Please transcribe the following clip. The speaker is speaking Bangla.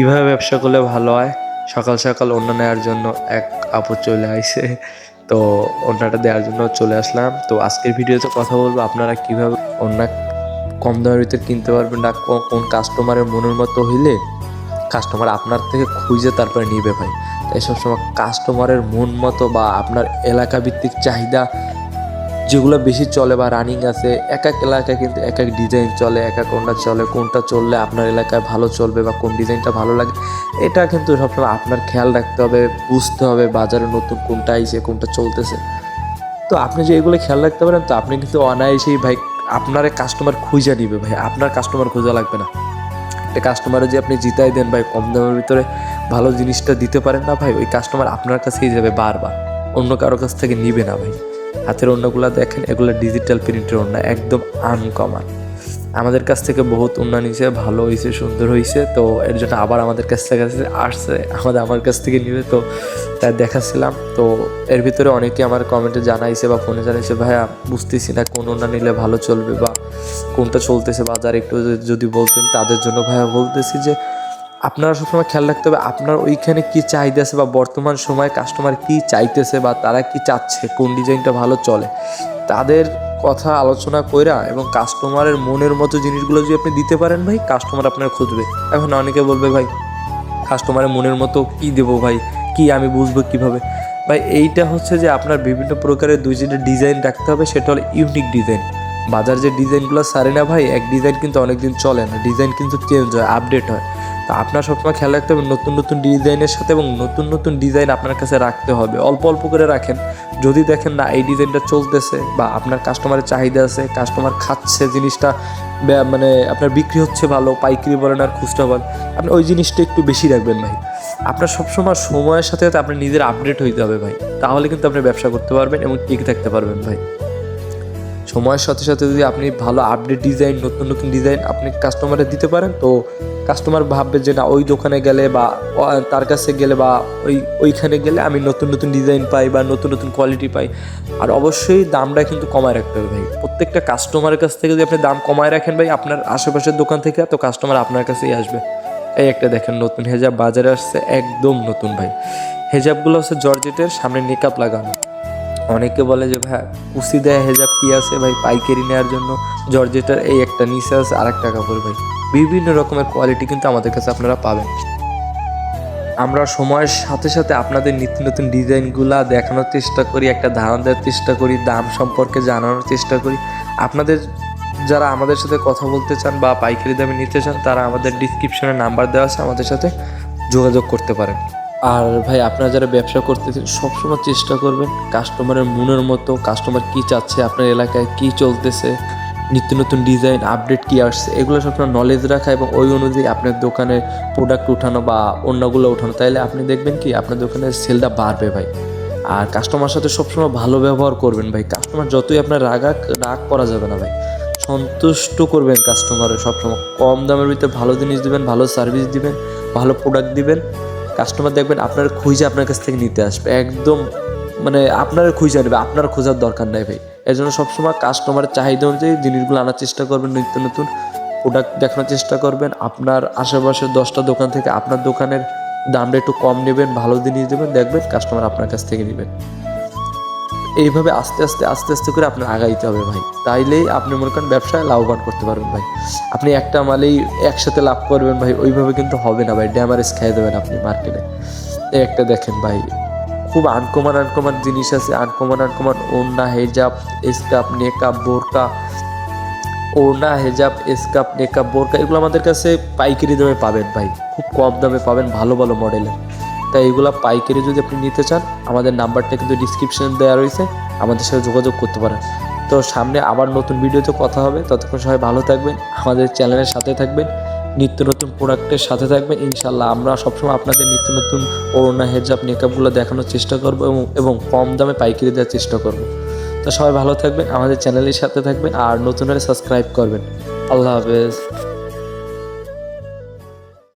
কীভাবে ব্যবসা করলে ভালো হয়? সকাল সকাল অন্য নেওয়ার জন্য এক আপু চলে আইছে তো অন্যটা দেওয়ার জন্য চলে আসলাম। তো আজকের ভিডিওতে কথা বলব আপনারা কীভাবে অন্য কম দামের ভিতরে কিনতে পারবেন না কোন কাস্টমারের মনের মতো হইলে কাস্টমার আপনার থেকে খুঁজে তারপরে নিবে ভাই। তাই সবসময় কাস্টমারের মন মতো বা আপনার এলাকা ভিত্তিক চাহিদা যেগুলো বেশি চলে বা রানিং আছে, এক এক এলাকায় কিন্তু এক এক ডিজাইন চলে, এক এক কোনটা চলে, কোনটা চললে আপনার এলাকায় ভালো চলবে বা কোন ডিজাইনটা ভালো লাগে, এটা কিন্তু সবসময় আপনার খেয়াল রাখতে হবে, বুঝতে হবে বাজারে নতুন কোনটা আইছে, কোনটা চলতেছে। তো আপনি যে এগুলো খেয়াল রাখতে পারেন, তো আপনি কিন্তু অনায়াসেই ভাই আপনার কাস্টমার খুঁজে নিবে ভাই, আপনার কাস্টমার খোঁজা লাগবে না। একটা কাস্টমারে যে আপনি জিতাই দেন ভাই, কম দামের ভিতরে ভালো জিনিসটা দিতে পারেন না ভাই, ওই কাস্টমার আপনার কাছেই যাবে বারবার, অন্য কারও কাছ থেকে নিবে না ভাই। হাতের অন্যগুলো দেখেন, এগুলো ডিজিটাল প্রিন্টের অন্য একদম আনকমন আমাদের কাছ থেকে বহুত উন্নয়ন হয়েছে ভালো হয়েছে সুন্দর হয়েছে তো এর জন্য আবার আমাদের কাছ থেকে আসছে, আমাদের, আমার কাছ থেকে নিবে, তো তাই দেখাচ্ছিলাম। তো এর ভিতরে অনেকে আমার কমেন্টে জানাইছে বা ফোনে জানাইছে, ভাইয়া, বুঝতেছি না কোন ওনা নিলে ভালো চলবে বা কোনটা চলতেছে বাজার একটু যদি বলতেন তাদের জন্য ভাইয়া বলতেছি যে আপনারা সবসময় খেয়াল রাখতে হবে আপনার ওইখানে কি চাহিদা আছে বা বর্তমান সময়ে কাস্টমার কি চাইতেছে বা তারা কি চাচ্ছে, কোন ডিজাইনটা ভালো চলে। তাদের কথা আলোচনা কইরা এবং কাস্টমারের মনের মতো জিনিসগুলো যদি আপনি দিতে পারেন ভাই কাস্টমার আপনার খুঁজবে। এখন অনেকে বলবে ভাই কাস্টমারের মনের মতো কি দেবো ভাই? কি আমি বুঝব কীভাবে? ভাই, এইটা হচ্ছে যে আপনার বিভিন্ন প্রকারের দুই যেটা ডিজাইন রাখতে হবে, সেটা হলো ইউনিক ডিজাইন বাজার যে ডিজাইনগুলো সারে না ভাই, এক ডিজাইন কিন্তু অনেকদিন চলে না, ডিজাইন কিন্তু চেঞ্জ হয় আপডেট হয়। তো আপনার সবসময় খেয়াল রাখতে হবে, নতুন নতুন ডিজাইনের সাথে এবং নতুন নতুন ডিজাইন আপনার কাছে রাখতে হবে। অল্প অল্প করে রাখেন। যদি দেখেন না, এই ডিজাইনটা চলতেছে বা আপনার কাস্টমারের চাহিদা আছে কাস্টমার খাচ্ছে, জিনিসটা মানে আপনার বিক্রি হচ্ছে ভালো, পাইকারি বলেন আর খুচরা বলেন, আপনি ওই জিনিসটা একটু বেশি রাখবেন ভাই। আপনার সবসময় সময়ের সাথে সাথে আপনি নিজের আপডেট হইতে হবে ভাই। তাহলে কিন্তু আপনি ব্যবসা করতে পারবেন এবং টিকে থাকতে পারবেন ভাই। সময়ের সাথে সাথে যদি আপনি ভালো আপডেট ডিজাইন নতুন নতুন ডিজাইন আপনি কাস্টমারে দিতে পারেন, তো কাস্টমার ভাববে যে না, ওই দোকানে গেলে বা তার কাছে গেলে বা, ওই, ওইখানে গেলে আমি নতুন নতুন ডিজাইন পাই বা নতুন নতুন কোয়ালিটি পাই। আর অবশ্যই দামটা কিন্তু কমায় রাখতে হবে ভাই। প্রত্যেকটা কাস্টমারের কাছ থেকে যদি আপনি দাম কমায় রাখেন ভাই, আপনার আশেপাশের দোকান থেকে তো কাস্টমার আপনার কাছেই আসবে। এই একটা দেখেন, নতুন হেজাব বাজারে আসছে, একদম নতুন ভাই। হেজাবগুলো হচ্ছে জর্জেটের সামনে নিকাপ লাগানো। অনেকে বলে যে, ভাই কুসি দেয় হেজাব কি আছে? ভাই, পাইকারি নেওয়ার জন্য জর্জেটার এই একটা নিচে আছে আর একটা কাপড়, ভাই। বিভিন্ন রকমের কোয়ালিটি কিন্তু আমাদের কাছে আপনারা পাবেন। আমরা সময়ের সাথে সাথে আপনাদের নিত্য নতুন ডিজাইনগুলা দেখানোর চেষ্টা করি, একটা ধারণা দেওয়ার চেষ্টা করি, দাম সম্পর্কে জানানোর চেষ্টা করি। আপনাদের যারা আমাদের সাথে কথা বলতে চান বা পাইকারি দামে নিতে চান, তারা আমাদের ডিসক্রিপশনে নাম্বার দেওয়া আছে, আমাদের সাথে যোগাযোগ করতে পারেন। আর ভাই, আপনারা যারা ব্যবসা করতেছেন, সবসময় চেষ্টা করবেন কাস্টমারের মনের মতো কাস্টমার কি চাচ্ছে, আপনার এলাকায় কি চলতেছে, নিত্য নতুন ডিজাইন আপডেট কি আসছে, এগুলো সবসময় নলেজ রাখা এবং ওই অনুযায়ী আপনার দোকানে প্রোডাক্ট উঠানো বা অন্যগুলো উঠানো। তাইলে আপনি দেখবেন কি, আপনার দোকানের সেলটা বাড়বে ভাই। আর কাস্টমার সাথে সবসময় ভালো ব্যবহার করবেন ভাই। কাস্টমার যতই আপনার রাগাক রাগ করা যাবে না ভাই। সন্তুষ্ট করবেন কাস্টমারের সবসময়। কম দামের ভিতরে ভালো জিনিস দিবেন, ভালো সার্ভিস দিবেন, ভালো প্রোডাক্ট দিবেন কাস্টমার দেখবেন আপনার খুঁজে আপনার কাছ থেকে নিতে আসবে। একদম মানে আপনার খুঁজে নেবে, আপনার খোঁজার দরকার নাই ভাই। এর জন্য সবসময় কাস্টমারের চাহিদা অনুযায়ী জিনিসগুলো আনার চেষ্টা করবেন, নিত্য নতুন প্রোডাক্ট দেখানোর চেষ্টা করবেন। আপনার আশেপাশের দশটা দোকান থেকে আপনার দোকানের দামটা একটু কম নেবেন, ভালো জিনিস দেবেন দেখবেন কাস্টমার আপনার কাছ থেকে নেবেন এইভাবে আস্তে আস্তে আস্তে আস্তে করে আপনার আগাইতে হবে ভাই। তাইলেই আপনি মনে করেন ব্যবসায় লাভবান করতে পারবেন ভাই। আপনি একটা মালেই একসাথে লাভ করবেন ভাই, ওইভাবে কিন্তু হবে না ভাই, ড্যামারেজ খেয়ে দেবেন আপনি মার্কেটে। এই একটা দেখেন ভাই, খুব আনকমন আনকমন জিনিস আছে, আনকমন আনকমন ওড়না, হেজাব স্কাপ নেকাপ বোরকা। ওড়না, হেজাব স্কাপ নেকাপ বোরকা, এগুলো আমাদের কাছে পাইকারি দামে পাবেন ভাই, খুব কম দামে পাবেন ভালো ভালো মডেলের। তাই এগুলো পাইকারি যদি আপনি নিতে চান, আমাদের নাম্বারটা কিন্তু ডিসক্রিপশনে দেওয়া রয়েছে, আমাদের সাথে যোগাযোগ করতে পারেন। তো সামনে আবার নতুন ভিডিওতে কথা হবে, ততক্ষণ সবাই ভালো থাকবেন, আমাদের চ্যানেলের সাথে থাকবেন, নিত্য নতুন প্রোডাক্টের সাথে থাকবেন ইনশাল্লাহ আমরা সবসময় আপনাদের নিত্য নতুন ওড়না হেজাব মেকআপগুলো দেখানোর চেষ্টা করব এবং এবং কম দামে পাইকারি দেওয়ার চেষ্টা করব। তো সবাই ভালো থাকবেন, আমাদের চ্যানেলের সাথে থাকবেন আর নতুন হলে সাবস্ক্রাইব করবেন। আল্লাহ হাফেজ।